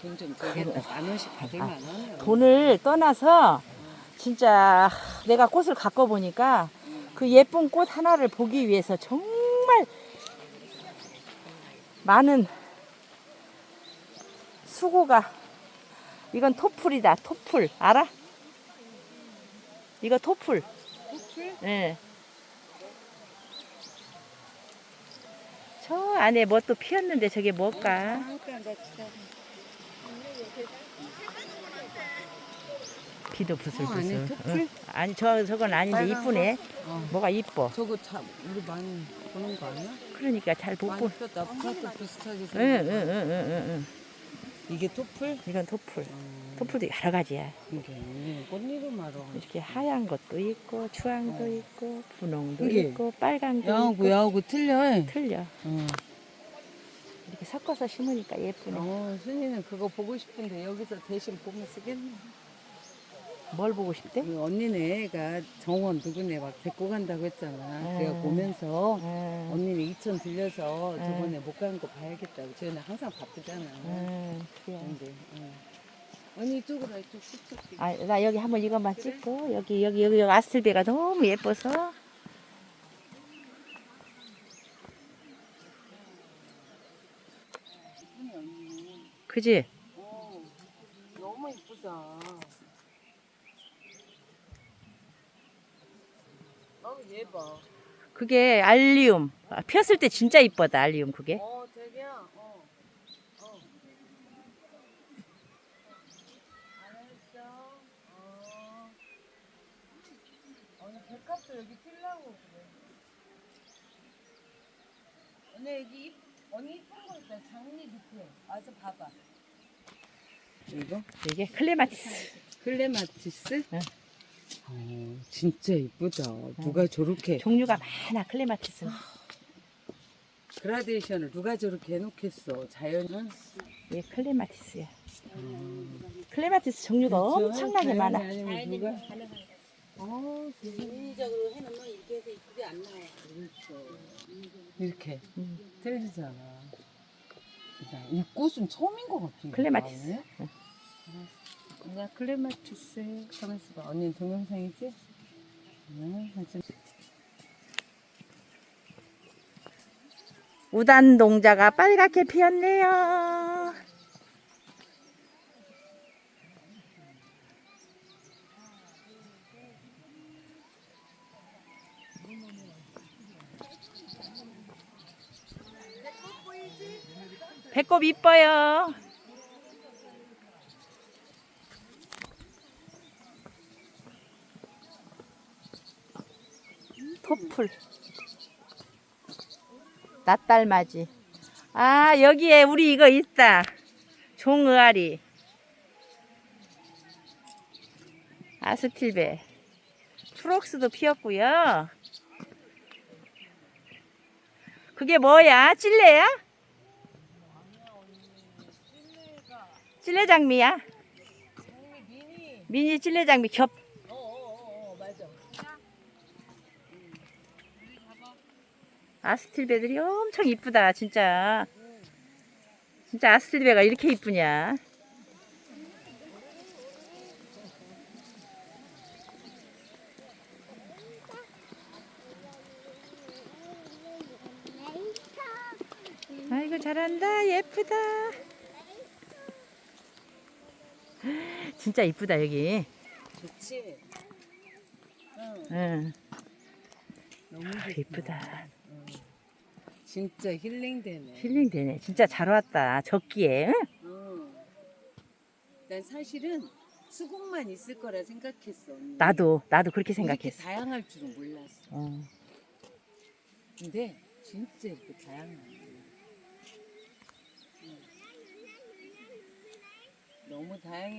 돈좀 저기 만 원씩 받을 아, 만하네요. 돈을 떠나서 진짜 내가 꽃을 갖고 보니까 그 예쁜 꽃 하나를 보기 위해서 정말 많은 수고가 이건 토풀이다 토풀 알아? 이거 토풀 토플? 예. 저 안에 뭐 또 피었는데 저게 뭘까? 나 기다려. 비도 어, 부슬부슬. 토플? 응. 아니 저 저건 아닌데 빨간 이쁘네. 어. 뭐가 이뻐. 저거 다 우리 많이 보는 거 아니야? 그러니까 잘 못 많이 보. 폈다. 아까도 비슷하게 응, 생겼다. 응, 응, 응, 응, 응. 이게 토플? 이건 토풀. 음, 토풀도 여러 가지야. 이게 꽃잎을 말어. 이렇게 하얀 것도 있고, 주황도 어. 있고, 분홍도 이게 있고, 빨강도 야하고 있고. 야하고 틀려. 틀려. 어. 이렇게 섞어서 심으니까 예쁘네. 어, 순이는 그거 보고 싶은데 여기서 대신 보면 쓰겠네. 뭘 보고 싶대? 우리 언니네가 정원 누구네 막 데리고 간다고 했잖아. 내가 음. 보면서 응, 언니는 이천 들려서 음. 저번에 못 가는 거 봐야겠다고. 저희는 항상 바쁘잖아. 응, 그래. 근데 응. 언니 이쪽으로 와, 이쪽 쑥쑥. 아, 나 여기 한번 이것만 찍고 여기 여기 여기 여기 아스틀베가 너무 예뻐서 그지? 어, 너무 이쁘다. 어, 얘 봐. 그게 알리움 아, 피었을 때 진짜 이쁘다 알리움 그게 어, 되게야. 어. 어. 알았어. 어. 언니 백합도 여기 필라고 그래. 언니 여기 잎- 언니 이쁜 거 있다. 장미 밑에. 와서 봐봐. 이거? 이게 클레마티스 클레마티스? 응. 어, 진짜 이쁘다. 누가 저렇게 종류가 많아 클레마티스 그라데이션을 누가 저렇게 해놓겠어. 자연은 이게 클레마티스야 클레마티스 종류가 엄청나게 많아 아니면 누가 어, 인위적으로 해놓으면 이렇게 해서 이쁘게 안 나와요. 그렇죠. 이렇게 음. 틀리잖아. 이 꽃은 처음인 것 같은데. 클레마티스. 나는. 응. 그냥 클레마티스. 가만 있어 봐. 언니는 동영상이지? 응. 하여튼 우단 동자가 빨갛게 피었네요 배꼽 이뻐요 토풀 낫달맞이. 아, 여기에 우리 이거 있다. 종의아리. 아스틸베. 프록스도 피었고요. 그게 뭐야? 찔레야? 찔레 장미야? 미니 찔레 장미 겹. 어어어 맞아. 아스틸베들이 엄청 이쁘다, 진짜. 진짜 아스틸베가 이렇게 이쁘냐? 아이고 잘한다 예쁘다 진짜 이쁘다 여기 좋지. 응. 응 너무 아, 응. 진짜 힐링되네. 힐링 되네 진짜 잘 왔다 적기에 응? 어. 난 사실은 수국만 있을 거라 생각했어. 언니. 나도 나도 그렇게 이렇게 생각했어 다양할 줄은 몰랐어. 어. 근데 진짜 이렇게 다양하네. 응. 너무 다양해.